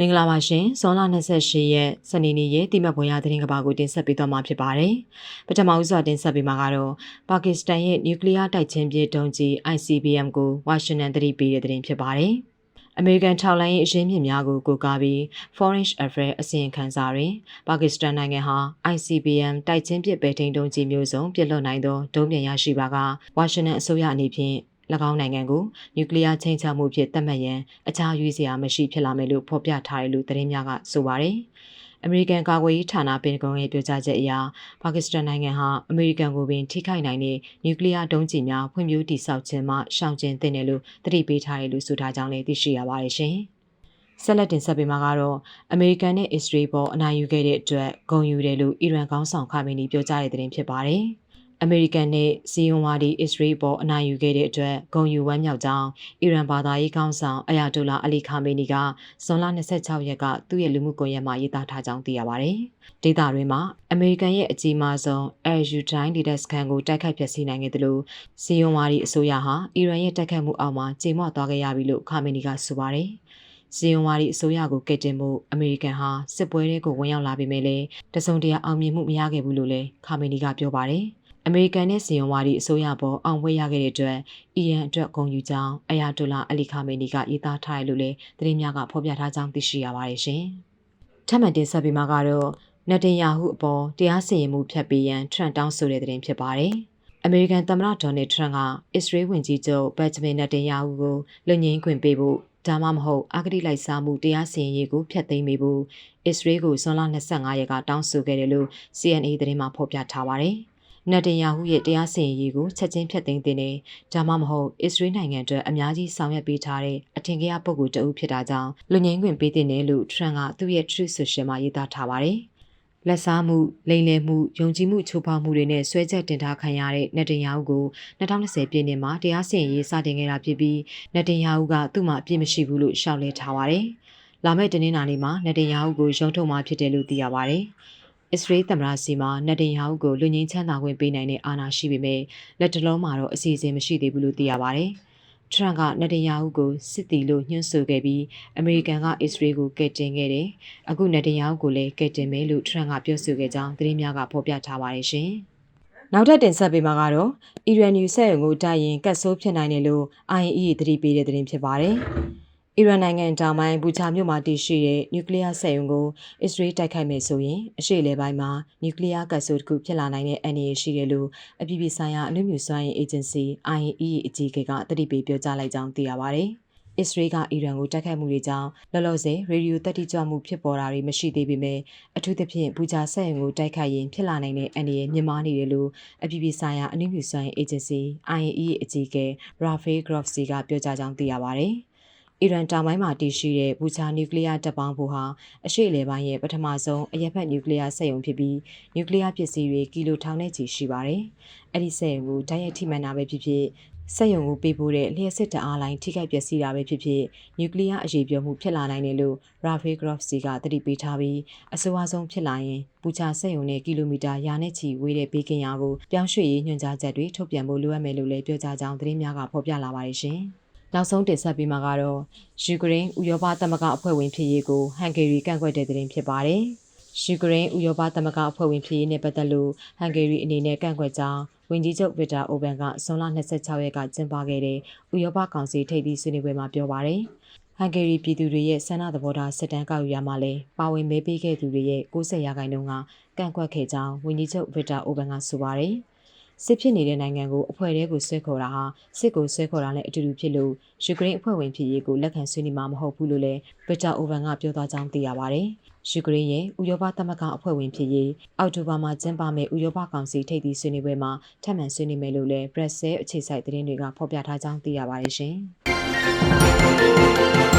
မင်္ဂလာပါရှင်ဇွန်လ28ရက်စနေနေ့ရဲ့တိမတ်ပွဲရသတင်းကဘာကိုတင်ဆက်ပေးသွားမှာဖြစ်ပါတယ်ပထမဦးစွာတင်ဆက်ပေးမှာကတော့ပါကစ္စတန်ရဲ့နျူကလ িয়ার တိုက်ချင်းပြည်ဒုံးကြီး ICBM ကိုဝါရှင်တန်သတိပေးတဲ့သတင်းဖြစ်ပါတယ်အမေရိကန်ထောက်လိုင်းရေးအရင်းမြစ်များကိုကိုးကားပြီး Foreign Affairs အစီရင်ခံစာတွင်ပါကစ္စတန်နိုင်ငံဟာ ICBM တိုက်ချင်းပစ်ပဲထိန်တုံးကြီးမျိုးစုံပြစ်လွတ်နိုင်သောဒုံးပြန်ရရှိပါကဝါရှင်တန်အစိုးရအနေဖြင့်၎ င်းနိုင်ငံကိုနျူကလ িয়ার ချိန်ချမှုဖြင့်သတ်မှတ်ရန်အခြားရွေးစရာမရှိဖြစ်လာမယ်လို့ဖော်ပြထားတယ်လို့သတင်းများကဆိုပါတယ်။အမေရိကန်ကာကွယ်ရေးဌာနပင်ကုံရဲ့ပြောကြားချက်အရပါကစ္စတန်နိုင်ငံဟာအမေရိကန်ကိုပင်ထိခိုက်နိုင်တဲ့နျူကလ িয়ার ဒုံးကျည်များဖွံ့ဖြိုးတည်ဆောက်ခြင်းမှရှောင်ကျဉ်သင့်တယ်လို့သတိပေးထားတယ်လို့ဆိုထားကြောင်းလည်းသိရှိရပါတယ်ရှင်။ဆက်လက်တင်ဆက်ပေးမှာကတော့အမေရိကန်နဲ့အစ္စရေးပေါ်အနိုင်ယူခဲ့တဲ့အတွက်ဂုဏ်ယူတယ်လို့အီရန်ကောင်းဆောင်ခါမီနီပြောကြားတဲ့သတင်းဖြစ်ပါတယ်။ အမေရိကန်နဲ့စီယွန်ဝါဒီအစ္စရေးပေါ်အနိုင်ယူခဲ့တဲ့အတွက်ဂုံယူဝမ်းမြောက်ကြောင်းအီရန်ဘာသာရေးကောင်းဆောင်အယာတိုလာအလီခါမေနီကဇွန်လ26ရက်ကသူ့ရဲ့လူမှုကွန်ရက်မှာရေးသားထားကြောင်းသိရပါတယ်။ဒေတာတွင်မှာအမေရိကန်ရဲ့အကြီးမားဆုံးအဲယူတိုင်းဒေတာစကန်ကိုတိုက်ခိုက်ဖျက်ဆီးနိုင်ခဲ့တယ်လို့စီယွန်ဝါဒီအစိုးရဟာအီရန်ရဲ့တိုက်ခိုက်မှုအောက်မှာကြေမော့သွားခဲ့ရပြီလို့ခါမေနီကဆိုပါတယ်။စီယွန်ဝါဒီအစိုးရကိုကက်တင်မှုအမေရိကန်ဟာစစ်ပွဲတွေကိုဝင်ရောက်လာပေမဲ့လည်းတစုံတရာအောင်မြင်မှုမရခဲ့ဘူးလို့လည်းခါမေနီကပြောပါတယ်။ အမေရိကန်နဲ့စီယွန်ဝါဒီအစိုးရပေါ်အောင်ပွဲရခဲ့တဲ့အတွက်အီရန်အတွက်ဂုဏ်ယူကြောင်းအယာတိုလာအလီခါမေနီကရေးသားထားတယ်လို့လည်းသတင်းများကဖော်ပြထားကြောင်းသိရှိရပါတယ်ရှင်။ထပ်မံတင်ဆက်ပေးမှာကတော့နက်တင်ယာဟုအပေါ်တရားစီရင်မှုဖျက်ပေးရန်ထရန့်တောင်းဆိုတဲ့သတင်းဖြစ်ပါတယ်။အမေရိကန်သမ္မတဒေါ်နယ်ထရန့်ကအစ္စရေးဝန်ကြီးချုပ်ဘက်ဂျမင်နက်တင်ယာဟုကိုလွတ်ငင်းခွင့်ပေးဖို့ဒါမှမဟုတ်အဂတိလိုက်စားမှုတရားစီရင်ရေးကိုဖျက်သိမ်းပေးဖို့အစ္စရေးကိုဇွန်လ25ရက်ကတောင်းဆိုခဲ့တယ်လို့ CNA သတင်းမှာဖော်ပြထားပါတယ်။ နတ်တင်ယာဟုရဲ့တရားစီရင်ရေးကိုချက်ချင်းဖျက်သိမ်းတဲ့နဲ့ဒါမှမဟုတ်အစ္စရေးနိုင်ငံအတွက်အများကြီးဆောင်ရွက်ပေးထားတဲ့အထင်ကြီးပုဂ္ဂိုလ်တဦးဖြစ်တာကြောင့်လူငင်းခွင့်ပေးတဲ့လို့ထရန့်ကသူ့ရဲ့ Truth Social မှာရေးသားထားပါတယ်။လက်စားမှုလိမ်လည်မှုယုံကြည်မှုချိုးဖောက်မှုတွေနဲ့ဆွဲချက်တင်ထားခံရတဲ့နတ်တင်ယာဟုကို2020ပြည့်နှစ်မှာတရားစီရင်ရေးစတင်ခဲ့တာဖြစ်ပြီးနတ်တင်ယာဟုကသူ့မှာအပြစ်မရှိဘူးလို့ရှောက်လဲထားပါတယ်။လာမယ့်တနင်္လာနေ့မှာနတ်တင်ယာဟုကိုရုံထုတ်မှာဖြစ်တယ်လို့သိရပါတယ်။ အစ္စရေးသမ္မတစီမှာနတ်တင်ယာဟုကိုလူငင်းချမ်းသာခွင့်ပေးနိုင်တဲ့အာဏာရှိပေမဲ့လက်တလုံးမှာတော့အစီအစဉ်မရှိသေးဘူးလို့သိရပါတယ်။ထရန့်ကနတ်တင်ယာဟုကိုစစ်တီလို့ညှင်းဆိုခဲ့ပြီးအမေရိကန်ကအစ္စရေးကိုကယ်တင်ခဲ့တယ်။အခုနတ်တင်ယာဟုကိုလည်းကယ်တင်မယ်လို့ထရန့်ကပြောဆိုခဲ့ကြောင်းသတင်းများကဖော်ပြထားပါတယ်ရှင်။နောက်ထပ်တင်ဆက်ပေးမှာကတော့အီရန်ယူဆက်ရုံကိုတိုက်ရင်ကတ်ဆိုးဖြစ်နိုင်တယ်လို့ IAEA သတိပေးတဲ့သတင်းဖြစ်ပါတယ်။ အီရန်နိုင်ငံတောင်ပိုင်းဘူချာမြို့မှာတည်ရှိတဲ့နျူကလ িয়ার စက်ရုံကိုအစ္စရေးတိုက်ခိုက်မယ်ဆိုရင်အရှေ့လေပိုင်းမှာနျူကလ িয়ার ကတ်ဆိုးတစ်ခုဖြစ်လာနိုင်တဲ့အန္တရာယ်ရှိတယ်လို့အပြည်ပြည်ဆိုင်ရာအနုမြူစွမ်းအင်အေဂျင်စီ IAEA အကြီးအကဲကတတိပေးပြောကြားလိုက်ကြောင်းသိရပါဗျ။အစ္စရေးကအီရန်ကိုတိုက်ခိုက်မှုတွေကြောင့်လောလောဆယ်ရေဒီယိုတက်တိကြွမှုဖြစ်ပေါ်တာတွေမရှိသေးပေမဲ့အထူးသဖြင့်ဘူချာဆက်ရင်ကိုတိုက်ခိုက်ရင်ဖြစ်လာနိုင်တဲ့အန္တရာယ်မြင့်မားနေတယ်လို့အပြည်ပြည်ဆိုင်ရာအနုမြူစွမ်းအေဂျင်စီ IAEA အကြီးအကဲ Rafael Grossi ကပြောကြားကြောင်းသိရပါဗျ။ အီရန်တောင်ပိုင်းမှာတည်ရှိတဲ့ဘူချာနျူကလ িয়ার တပ်ပေါင်းဖို့ဟာအရှိလေပိုင်းရဲ့ပထမဆုံးအရက်ဖက်နျူကလ িয়ার စက်ရုံဖြစ်ပြီးနျူကလ িয়ার ပစ္စည်းတွေကီလိုထောင်နဲ့ချီရှိပါတယ်။အဲ့ဒီစက်ရုံကိုတိုက်ရိုက်ထိမှန်တာပဲဖြစ်ဖြစ်စက်ရုံကိုပေးပို့တဲ့လျှက်စစ်တအားလိုင်းထိခိုက်ပျက်စီးတာပဲဖြစ်ဖြစ်နျူကလ িয়ার အရေးပြောမှုဖြစ်လာနိုင်တယ်လို့ Rafael Grossi ကသတိပေးထားပြီးအဆိုအဆုံးဖြစ်လာရင်ဘူချာစက်ရုံနဲ့ကီလိုမီတာရာနဲ့ချီဝေးတဲ့ဘေးကင်းရာကိုပြောင်းရွှေ့ရေးညွှန်ကြားချက်တွေထုတ်ပြန်ဖို့လိုအပ်မယ်လို့လည်းပြောကြားကြောင်းသတင်းများကဖော်ပြလာပါတယ်ရှင်။ နောက်ဆုံးတင်ဆက်ပေးမှာကတော့ယူကရိန်းဥရောပသမဂ္ဂအဖွဲ့ဝင်ဖြစ်ရေးကိုဟန်ဂေရီကန့်ကွက်တဲ့သတင်းဖြစ်ပါတယ်။ယူကရိန်းဥရောပသမဂ္ဂအဖွဲ့ဝင်ဖြစ်ရေးနဲ့ပတ်သက်လို့ဟန်ဂေရီအနေနဲ့ကန့်ကွက်ကြောင်းဝန်ကြီးချုပ်ဗစ်တာအိုဘန်ကဇွန်လ26ရက်ကကျင်းပခဲ့တဲ့ဥရောပကောင်စီထိပ်သီးဆွေးနွေးပွဲမှာပြောပါတယ်။ဟန်ဂေရီပြည်သူတွေရဲ့ဆန္ဒသဘောထားစစ်တမ်းကောက်ယူရမှာလဲပါဝင်မဲပေးခဲ့သူတွေရဲ့60ရာခိုင်နှုန်းကကန့်ကွက်ခဲ့ကြောင်းဝန်ကြီးချုပ်ဗစ်တာအိုဘန်ကဆိုပါတယ်။ စစ်ဖြစ်နေတဲ့နိုင်ငံကိုအဖွဲ့တဲကိုဆွဲခေါ်တာဟာစစ်ကိုဆွဲခေါ်တာနဲ့အတူတူဖြစ်လို့ယူကရိန်းအဖွဲ့ဝင်ဖြစ်ရေးကိုလက်ခံဆွေးနွေးမှာမဟုတ်ဘူးလို့လည်းဗစ်တာအိုဗန်ကပြောသွားကြောင်းသိရပါဗျ။ယူကရိန်းရဲ့ဥရောပသမဂ္ဂအဖွဲ့ဝင်ဖြစ်ရေးအောက်တိုဘာမှာကျင်းပမယ့်ဥရောပကောင်စီထိပ်သီးဆွေးနွေးပွဲမှာထပ်မံဆွေးနွေးမယ်လို့လည်းဘရက်ဆဲအခြေစိုက်သတင်းတွေကဖော်ပြထားကြောင်းသိရပါတယ်ရှင်။